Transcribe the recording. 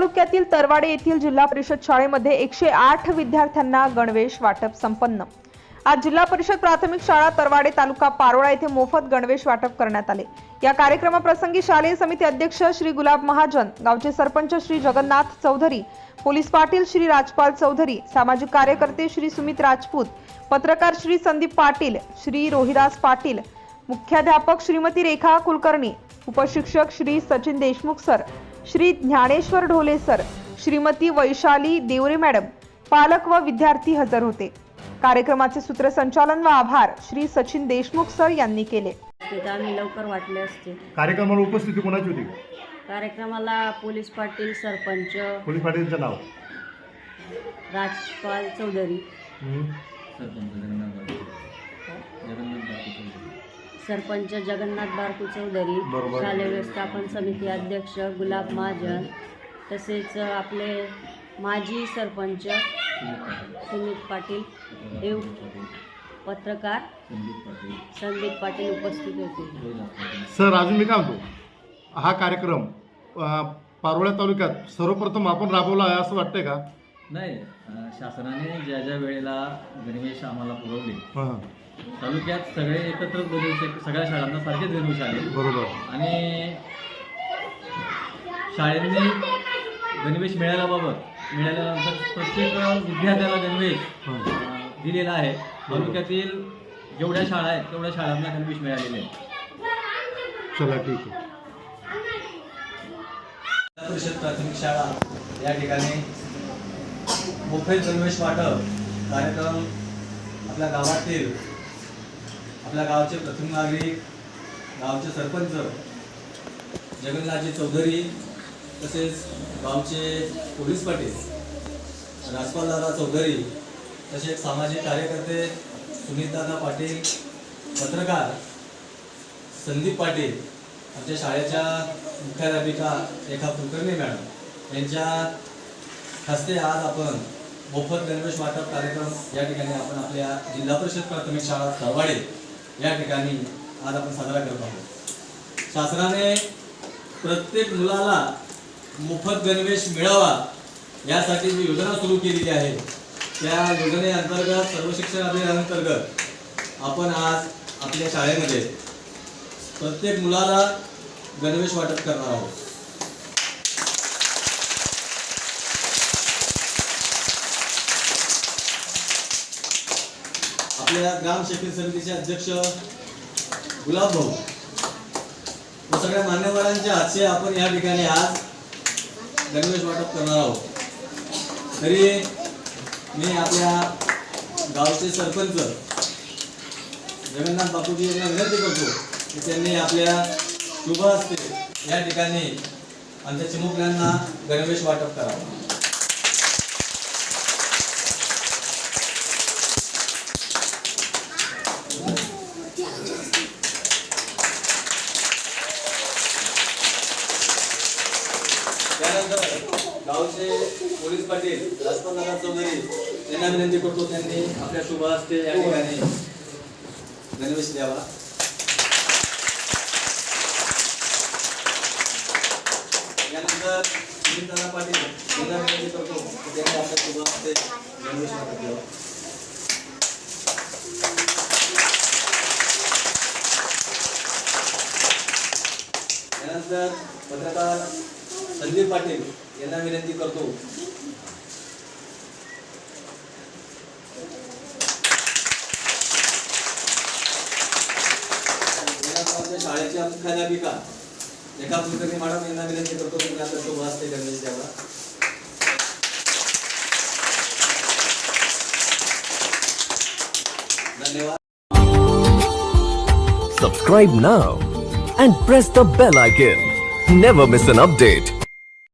तालुक्यातील तरवाडे येथील जिल्हा परिषद शाळेमध्ये एकशे आठ विद्यार्थ्यांना गणवेश वाटप संपन्न. आज जिल्हा परिषद प्राथमिक शाळा तरवाडे तालुका पारोळा येथे मोफत गणवेश वाटप करण्यात आले. या कार्यक्रमाप्रसंगी शालेय समिती अध्यक्ष श्री गुलाब महाजन गावचे सरपंच श्री जगन्नाथ चौधरी पोलीस पाटील श्री राजपाल चौधरी सामाजिक कार्यकर्ते श्री सुमित राजपूत पत्रकार श्री संदीप पाटील श्री रोहिदास पाटील मुख्याध्यापक Shrimati Rekha Kulkarni उपशिक्षक Shri Sachin Deshmukh sir Shri Dnyaneshwar Dhole sir Shrimati Vaishali Devare madam पालक व विद्यार्थी हजर होते. कार्यक्रमाचे सूत्रसंचालन व आभार श्री सचिन देशमुख सर यांनी केले. आम्ही लवकर वाटले असते. कार्यक्रमाला उपस्थिती कोणाची होती? कार्यक्रमाला पोलीस पाटील सरपंच. पोलीस पाटीलचं नाव? राजपाल चौधरी. सरपंच जगन्नाथ बारकू चौधरी बरोबर. शालेय व्यवस्थापन समिती अध्यक्ष गुलाब महाजन तसेच आपले माजी सरपंच सुमित पाटील हे पत्रकार संदीप पाटील उपस्थित होते. सर अजून मी काय म्हणतो? हा कार्यक्रम अं, पारोळ्या तालुक्यात सर्वप्रथम आपण राबवला आहे असं वाटतंय का? नाही अं, शासनाने ज्या ज्या वेळेला गणवेश आम्हाला पुरवले हां. तालुक्यात सगळे एकत्र सगळ्या शाळांना सारखेच गणवेश आले बरोबर. आणि शाळेंनी गणवेश मिळाल्याबाबत मिळाल्यानंतर प्रत्येक विद्यार्थ्याला गणवेश हां. दिलेला आहे. तालुक्यातील जेवढ्या शाळा आहेत तेवढ्या शाळांना गणवेश मिळालेले आहेत. चला ठीक आहे. जिल्हा परिषद प्राथमिक शाळा या ठिकाणी मोफत गणवेश वाटप कार्यक्रम आपल्या गावातील आपल्या गावचे प्रथम नागरिक गावचे सरपंच जगन्नाथजी चौधरी तसेच गावचे पोलीस पाटील राजपालदादा चौधरी तसेच सामाजिक कार्यकर्ते सुनीतदादा पाटील पत्रकार संदीप पाटील आमच्या शाळेच्या मुख्याध्यापिका रेखा कुलकर्णी मॅडम यांच्या हस्ते आज आपण मोफत गणवेश वाटप कार्यक्रम या ठिकाणी आपण आपल्या जिल्हा परिषद प्राथमिक शाळा सरवाडे या ठिकाणी आज आपण साजरा करत आहोत. शासनाने प्रत्येक मुलाला मोफत गणवेश मिळावा यासाठी जी योजना सुरू केलेली आहे त्या योजनेअंतर्गत सर्व शिक्षण अभियानांतर्गत आपण आज आपल्या शाळेमध्ये प्रत्येक मुलाला गणवेश वाटप करणार आहोत. आपल्या ग्राम शेती समितीचे अध्यक्ष गुलाब भाऊ. व सगळ्या मान्यवरांच्या हातचे आपण या ठिकाणी आज गणवेश वाटप करणार आहोत. तरी मी आपल्या गावचे सरपंच जगन्नाथ बापूजी यांना विनंती करतो की त्यांनी आपल्या शुभ हस्ते या ठिकाणी आमच्या चिमुकल्यांना गणवेश वाटप करावं. त्यानंतर गावचे पोलीस पाटील राजपालदादा चौधरी यांना विनंती करतो त्यांनी आपल्या शुभ हस्ते या ठिकाणी गणवेश द्यावा. यानंतर सुनीलदादा पाटील यांना विनंती करतो की त्यांनी आपल्या शुभ हस्ते गणवेश वाटप द्यावा. यानंतर पत्रकार संदीप पाटील विनंती करतो शाळेच्या मुख्याध्यापिका रेखा कुलकर्णी मॅडम यांना विनंती करतो Subscribe now and press the bell icon. Never miss an update.